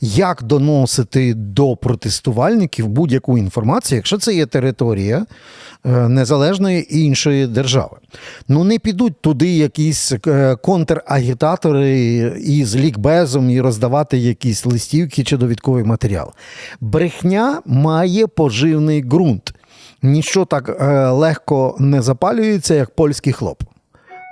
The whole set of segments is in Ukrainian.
як доносити до протестувальників будь-яку інформацію, якщо це є територія е, незалежної іншої держави. Ну не підуть туди якісь е, контрагітатори із лікбезом і роздавати якісь листівки чи довідковий матеріал. Брехня має поживний ґрунт. Ніщо так е, легко не запалюється, як польський хлоп.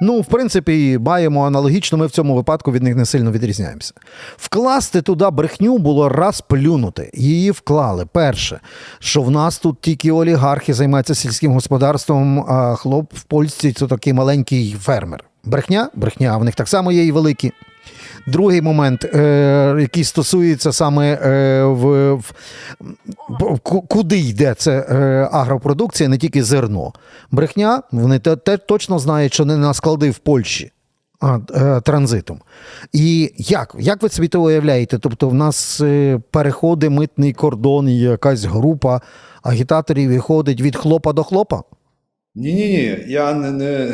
Ну, в принципі, маємо аналогічно, ми в цьому випадку від них не сильно відрізняємося. Вкласти туди брехню було раз плюнути. Її вклали. Перше, що в нас тут тільки олігархи займаються сільським господарством, а хлоп в Польщі це такий маленький фермер. Брехня? Брехня, в них так само є і великі. Другий момент, е, який стосується саме е, в, в куди йде це е, агропродукція, не тільки зерно. Брехня, вони те, те точно знають, що не на склади в Польщі. Е, транзитом. І як? Як ви собі це уявляєте? Тобто, в нас е, переходить митний кордон, якась група агітаторів виходить від хлопа до хлопа? Ні, ні, ні, я не,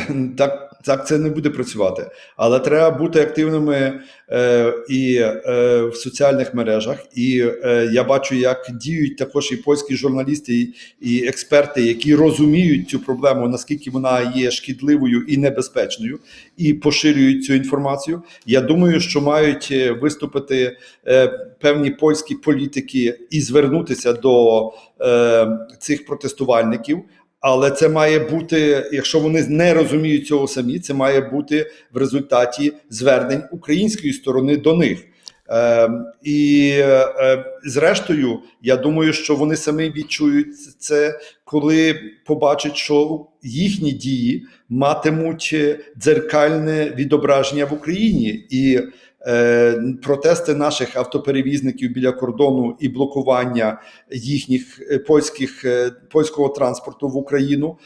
не так, так це не буде працювати. Але треба бути активними е, і е, в соціальних мережах. І е, я бачу, як діють також і польські журналісти, і, і експерти, які розуміють цю проблему, наскільки вона є шкідливою і небезпечною, і поширюють цю інформацію. Я думаю, що мають е, виступити е, певні польські політики і звернутися до е, цих протестувальників. Але це має бути, якщо вони не розуміють цього самі, це має бути в результаті звернень української сторони до них. Е, і е, зрештою, я думаю, що вони самі відчують це, коли побачать, що їхні дії матимуть дзеркальне відображення в Україні. І е, протести наших автоперевізників біля кордону і блокування їхніх е, польських е, польського транспорту в Україну.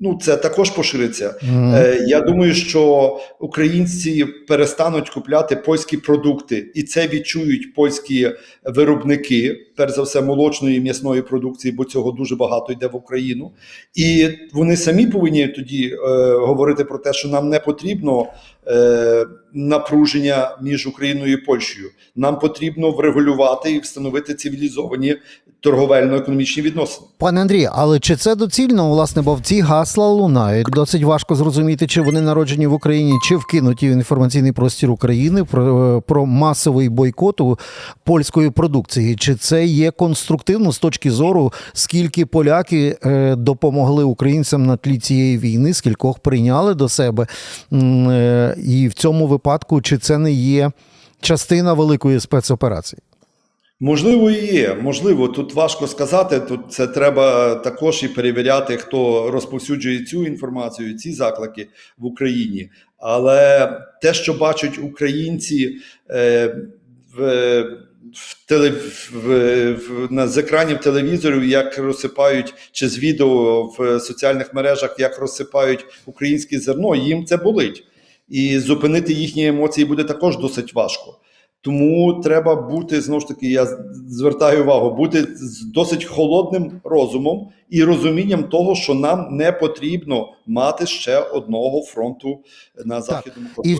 Ну, це також пошириться. Мгм. Е, я думаю, що українці перестануть купляти польські продукти, і це відчують польські виробники, перш за все, молочної і м'ясної продукції, бо цього дуже багато йде в Україну. І вони самі повинні тоді е, говорити про те, що нам не потрібно е, напруження між Україною і Польщею. Нам потрібно врегулювати і встановити цивілізовані торговельно-економічні відносини. Пане Андрію, але чи це доцільно, власне, бо в ці гасла лунають? Досить важко зрозуміти, чи вони народжені в Україні, чи вкинуті в інформаційний простір України про, про масовий бойкот у польської продукції. Чи це є конструктивно з точки зору, скільки поляки е, допомогли українцям на тлі цієї війни, скількох прийняли до себе? І в цьому випадку, чи це не є частина великої спецоперації? Можливо, є. Можливо, тут важко сказати. Тут це треба також і перевіряти, хто розповсюджує цю інформацію, ці заклики в Україні. Але те, що бачать українці е, в, в в, в, на, з екранів телевізорів, як розсипають чи з відео в соціальних мережах, як розсипають українське зерно, їм це болить. І зупинити їхні емоції буде також досить важко. Тому треба бути знову ж таки, я звертаю увагу, бути з досить холодним розумом і розумінням того, що нам не потрібно мати ще одного фронту на західному кордоні. І